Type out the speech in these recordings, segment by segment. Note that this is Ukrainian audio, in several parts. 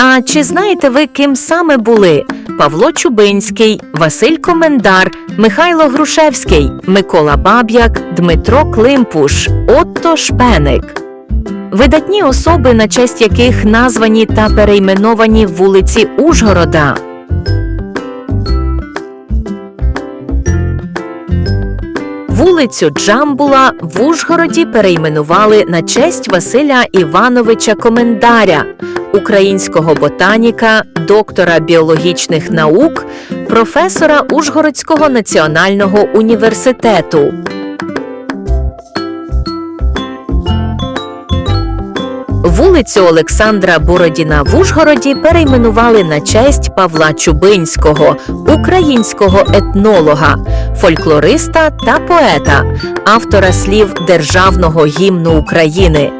А чи знаєте ви, ким саме були Павло Чубинський, Василь Комендар, Михайло Грушевський, Микола Баб'як, Дмитро Климпуш, Отто Шпеник? Видатні особи, на честь яких названі та перейменовані вулиці Ужгорода. Вулицю Джамбула в Ужгороді перейменували на честь Василя Івановича Комендаря, українського ботаніка, доктора біологічних наук, професора Ужгородського національного університету. Вулицю Олександра Бородіна в Ужгороді перейменували на честь Павла Чубинського, українського етнолога, фольклориста та поета, автора слів Державного гімну України.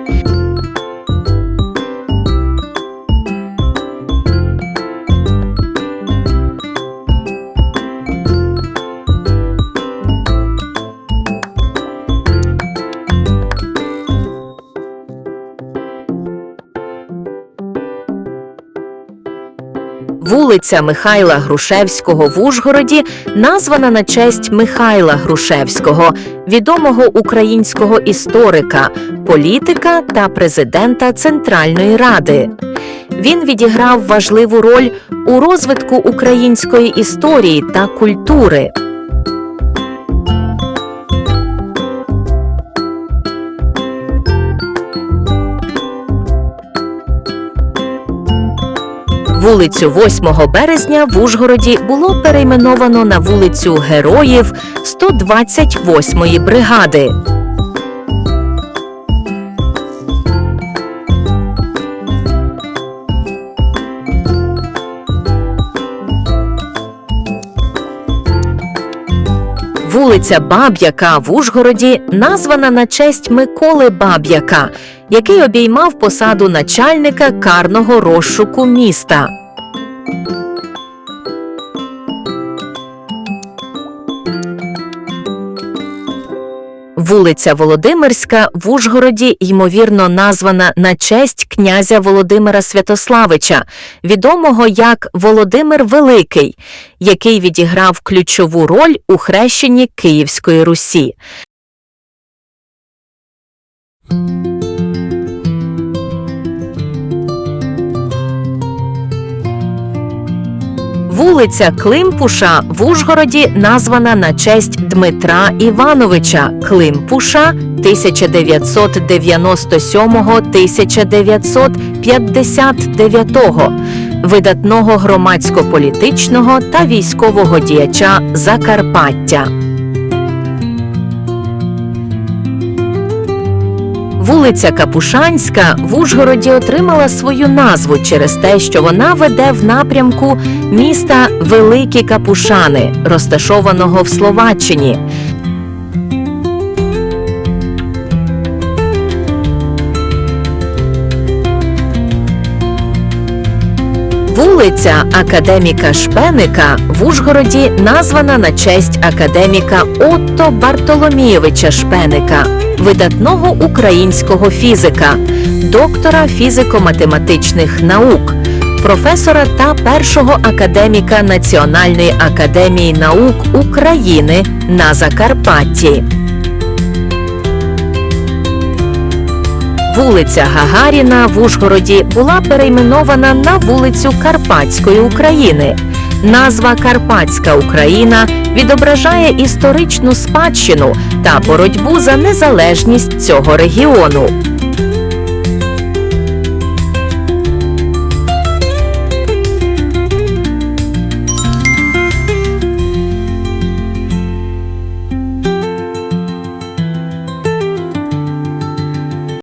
Вулиця Михайла Грушевського в Ужгороді названа на честь Михайла Грушевського, відомого українського історика, політика та президента Центральної Ради. Він відіграв важливу роль у розвитку української історії та культури. Вулицю 8 березня в Ужгороді було перейменовано на вулицю Героїв 128-ї бригади. Вулиця Баб'яка в Ужгороді названа на честь Миколи Баб'яка, який обіймав посаду начальника карного розшуку міста. Вулиця Володимирська в Ужгороді ймовірно названа на честь князя Володимира Святославича, відомого як Володимир Великий, який відіграв ключову роль у хрещенні Київської Русі. Вулиця Климпуша в Ужгороді названа на честь Дмитра Івановича Климпуша 1997-1959, видатного громадсько-політичного та військового діяча Закарпаття. Вулиця Капушанська в Ужгороді отримала свою назву через те, що вона веде в напрямку міста Великі Капушани, розташованого в Словаччині. Вулиця Академіка Шпеника в Ужгороді названа на честь академіка Отто Бартоломійовича Шпеника, видатного українського фізика, доктора фізико-математичних наук, професора та першого академіка Національної академії наук України на Закарпатті. Вулиця Гагаріна в Ужгороді була перейменована на вулицю Карпатської України. Назва Карпатська Україна відображає історичну спадщину та боротьбу за незалежність цього регіону.